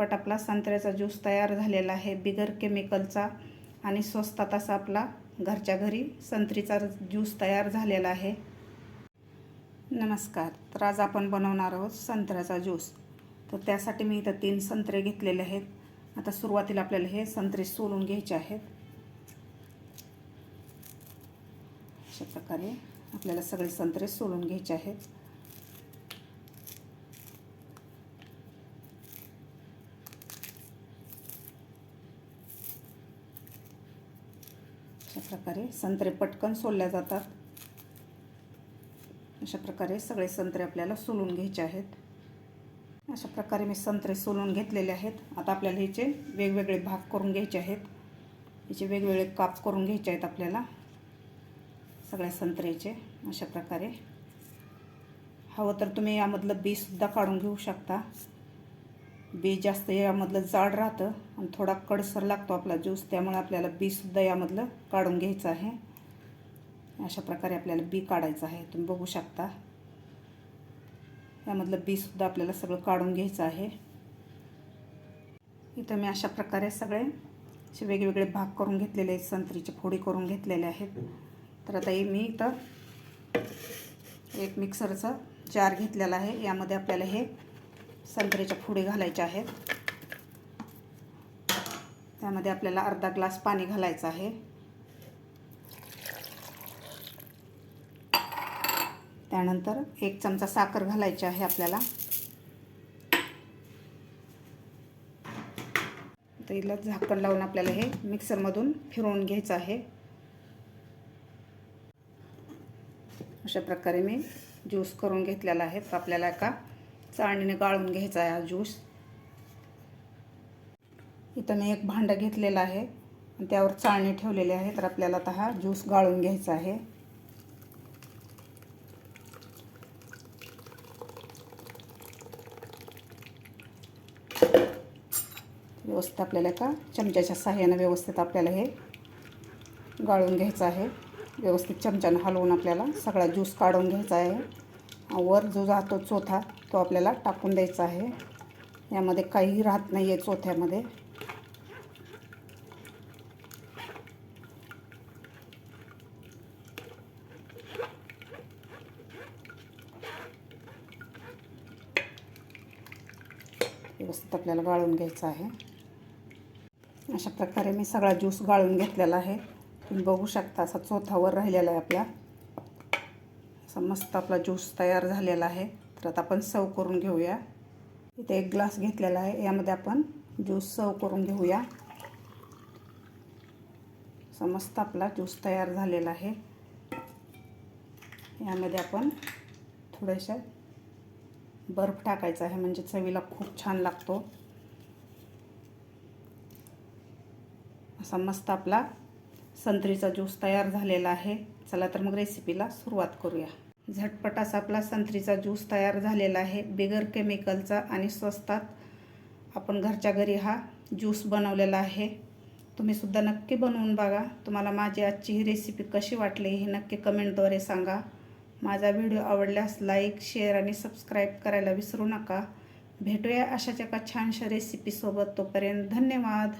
झटपट आपला संत्र्याचा ज्यूस तयार झालेला आहे. बिगर केमिकलचा आणि स्वस्तात असा आपला घरच्या घरी संत्रीचा ज्यूस तयार झालेला आहे. नमस्कार. तर आज आपण बनवणार आहोत संत्र्याचा ज्यूस. तर त्यासाठी मी इथं तीन संत्रे घेतलेले आहेत. आता सुरुवातीला आपल्याला हे संत्रे सोलून घ्यायचे आहेत. अशा प्रकारे आपल्याला सगळे संत्रे सोलून घ्यायचे आहेत. अशा प्रकारे संत्रे पटकन सोलल्या जातात. अशा प्रकारे सगळे संत्रे आपल्याला सोलून घ्यायचे आहेत. अशा प्रकारे मी संत्रे सोलून घेतलेले आहेत. आता आपल्याला ह्याचे वेगवेगळे भाग करून घ्यायचे आहेत. याचे वेगवेगळे काप करून घ्यायचे आहेत आपल्याला. सगळ्या संत्र्याचे अशा प्रकारे. हवं तर तुम्ही यामधलं बीसुद्धा काढून घेऊ शकता. बी जास्त यामधलं जाड राहतं आणि थोडा कडसर लागतो आपला ज्यूस त्यामुळे आपल्याला बीसुद्धा यामधलं काढून घ्यायचं आहे. अशा प्रकारे आपल्याला बी काढायचं आहे. तुम्ही बघू शकता. यामधलं बीसुद्धा आपल्याला सगळं काढून घ्यायचं आहे. इथं मी अशा प्रकारे सगळे असे वेगवेगळे भाग करून घेतलेले आहेत. संत्रीचे फोडी करून घेतलेले आहेत. तर आता हे मी इथं एक मिक्सरचं जार घेतलेला आहे. यामध्ये आपल्याला हे संत्र्याच्या फुडे घालायच्या आहेत. त्यामध्ये आपल्याला अर्धा ग्लास पाणी घालायचं आहे. त्यानंतर एक चमचा साखर घालायची आहे आपल्याला. तिला झाकण लावून आपल्याला हे मिक्सरमधून फिरवून घ्यायचं आहे. अशा प्रकारे मी ज्यूस करून घेतलेला आहे. आपल्याला एका चाळणीने गाळून घ्यायचा आहे हा ज्यूस. इथं मी एक भांडं घेतलेलं आहे. त्यावर चाळणी ठेवलेली आहे. तर आपल्याला आता हा ज्यूस गाळून घ्यायचा आहे. व्यवस्थित आपल्याला का चमच्याच्या सहाय्यानं व्यवस्थित आपल्याला हे गाळून घ्यायचं आहे. व्यवस्थित चमच्यानं हलवून आपल्याला सगळा ज्यूस काढून घ्यायचा आहे. वर जो जातो चोथा तो आपल्याला टाकून द्यायचा आहे. यामध्ये काहीही राहत नाही आहे चोथ्यामध्ये. व्यवस्थित आपल्याला गाळून घ्यायचं आहे. अशा प्रकारे मी सगळा ज्यूस गाळून घेतलेला आहे. तुम्ही बघू शकता असा चोथावर राहिलेला आहे आपल्या असा मस्त आपला ज्यूस तयार झालेला आहे. तर आता आपण सर्व करून घेऊया. इथे एक ग्लास घेतलेला आहे. यामध्ये आपण ज्यूस सर्व करून घेऊया. असा मस्त आपला ज्यूस तयार झालेला आहे. यामध्ये आपण थोड्याशा बर्फ टाकायचा आहे. म्हणजे चवीला खूप छान लागतो. असा मस्त आपला संत्रीचा ज्यूस तयार झालेला आहे. चला तर मग रेसिपीला सुरुवात करूया. झटपट असा आपला संत्रीचा ज्यूस तयार झालेला आहे. बिगर केमिकलचा आणि स्वस्तात आपण घरच्या घरी हा ज्यूस बनवलेला आहे. तुम्हीसुद्धा नक्की बनवून बघा. तुम्हाला माझी आजची ही रेसिपी कशी वाटली हे नक्की कमेंटद्वारे सांगा. माझा व्हिडिओ आवडल्यास लाईक शेअर आणि सबस्क्राईब करायला विसरू नका. भेटूया अशाच एका छानशा रेसिपीसोबत तोपर्यंत धन्यवाद.